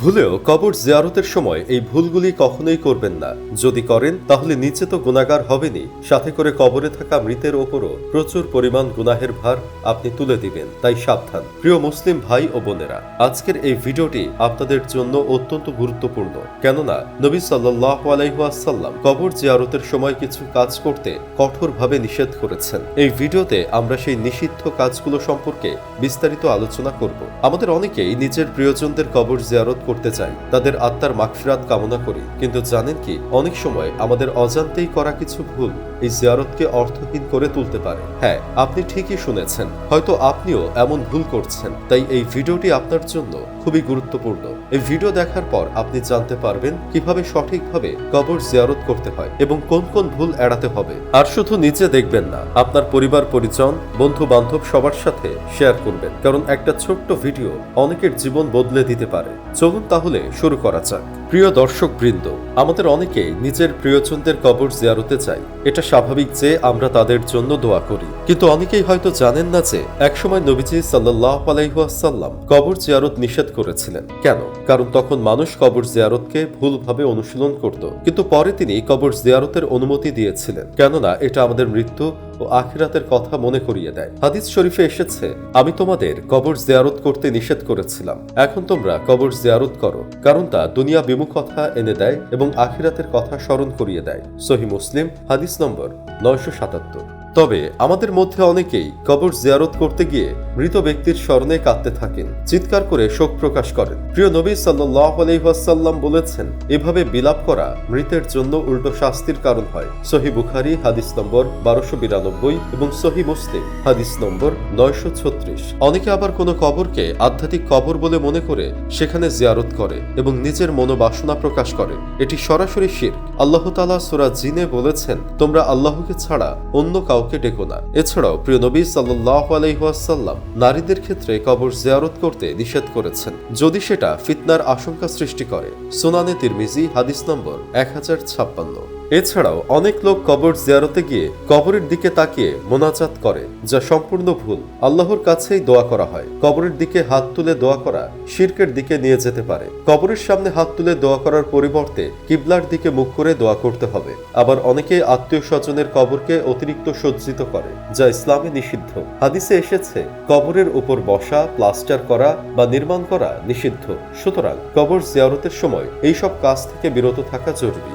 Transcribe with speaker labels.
Speaker 1: ভুলেও কবর জিয়ারতের সময় এই ভুলগুলি কখনোই করবেন না। যদি করেন, তাহলে নিচে তো গুণাগার হবেনই। সাথে করে কবরে থাকা মৃতের ওপরও প্রচুর পরিমাণ গুনাহের ভার আপনি তুলে দিবেন। তাই সাবধান। প্রিয় মুসলিম ভাই ও বোনেরা, আজকের এই ভিডিওটি আপনাদের জন্য অত্যন্ত গুরুত্বপূর্ণ। কেননা, নবী সাল্লাহ আলাইহাসাল্লাম কবর জিয়ারতের সময় কিছু কাজ করতে কঠোরভাবে নিষেধ করেছেন। এই ভিডিওতে আমরা সেই নিষিদ্ধ কাজগুলো সম্পর্কে বিস্তারিত আলোচনা করব। আমাদের অনেকেই নিজের প্রিয়জনদের কবর জিয়ারত করতে চাই তাদের আত্মার মাগফিরাত কামনা করি। কিন্তু জানেন কি, অনেক সময় আমাদের অজান্তেই করা কিছু ভুল এই জিয়ারতকে অর্থহীন করে তুলতে পারে। হ্যাঁ আপনি ঠিকই শুনেছেন। হয়তো আপনিও এমন ভুল করছেন। তাই এই ভিডিওটি আপনার জন্য খুবই গুরুত্বপূর্ণ। এই ভিডিও দেখার পর আপনি জানতে পারবেন কীভাবে সঠিকভাবে কবর জিয়ারত করতে হয় এবং কোন কোন ভুল এড়াতে হবে। আর শুধু নিচে দেখবেন না, আপনার পরিবার, পরিজন বন্ধু বান্ধব সবার সাথে শেয়ার করবেন। কারণ একটা ছোট্ট ভিডিও অনেকের জীবন বদলে দিতে পারে। চলুন তাহলে শুরু করা যাক। প্রিয় দর্শক বৃন্দ আমাদের অনেকেই নিজের প্রিয়জনদের কবর জিয়ারতে চাই। এটা স্বাভাবিক যে আমরা তাদের জন্য দোয়া করি। কিন্তু অনেকেই হয়তো জানেন না যে একসময় নবীজি সাল্লাহ আলাইহাসাল্লাম কবর জিয়ারত নিষেধ করেছিলেন। কেন? কারণ তখন মানুষ কবর জিয়ারতকে ভুলভাবে অনুশীলন করত। কিন্তু পরে তিনি কবর জিয়ারতের অনুমতি দিয়েছিলেন। কেননা এটা আমাদের মৃত্যু ও আখিরাতের কথা মনে করিয়ে দেয়। হাদিস শরীফে এসেছে, আমি তোমাদের কবর জিয়ারত করতে নিষেধ করেছিলাম। এখন তোমরা কবর জিয়ারত করো, কারণ তা দুনিয়া বিমুখতা এনে দেয় এবং আখিরাতের কথা স্মরণ করিয়ে দেয়। সহি মুসলিম, হাদিস নম্বর নয়শো সাতাত্তর। তবে আমাদের মধ্যে অনেকেই কবর জিয়ারত করতে গিয়ে মৃত ব্যক্তির স্মরণে কাঁদতে থাকেন, চিৎকার করে শোক প্রকাশ করেন। প্রিয় নবী সাল্লাহ আলহিহাসাল্লাম বলেছেন, এভাবে বিলাপ করা মৃতের জন্য উল্টো শাস্তির কারণ হয়। সহি বুখারি, হাদিস নম্বর বারোশো বিরানব্বই এবং সহি মুসলিম, হাদিস নম্বর নয়শো ছত্রিশ। অনেকে আবার কোনো কবরকে আধ্যাত্মিক কবর বলে মনে করে সেখানে জিয়ারত করে এবং নিজের মনোবাসনা প্রকাশ করে। এটি সরাসরি শির আল্লাহ তালা সুরা জিনে বলেছেন, তোমরা আল্লাহকে ছাড়া অন্য কাউকে ডেকো না। এছাড়াও প্রিয় নবী সাল্লাহ আলাইহাসাল্লাম নারীদের ক্ষেত্রে কবর জিয়ারত করতে নিষেধ করেছেন। যদি সেটা ফিতনার আশঙ্কা সৃষ্টি করে, সোনানে তিরমিজি, হাদিস নম্বর এক হাজার ছাপ্পান্ন। এছাড়াও অনেক লোক কবর জিয়ারতে গিয়ে কবরের দিকে তাকিয়ে মোনাজাত করে, যা সম্পূর্ণ ভুল। আল্লাহর কাছেই দোয়া করা হয়। কবরের দিকে হাত তুলে দোয়া করা শির্কের দিকে নিয়ে যেতে পারে। কবরের সামনে হাত তুলে দোয়া করার পরিবর্তে কিবলার দিকে মুখ করে দোয়া করতে হবে। আবার অনেকে আত্মীয় স্বজনের কবরকে অতিরিক্ত সজ্জিত করে, যা ইসলামে নিষিদ্ধ। হাদিসে এসেছে, কবরের উপর বসা, প্লাস্টার করা বা নির্মাণ করা নিষিদ্ধ। সুতরাং কবর জিয়ারতের সময় এইসব কাজ থেকে বিরত থাকা জরুরি।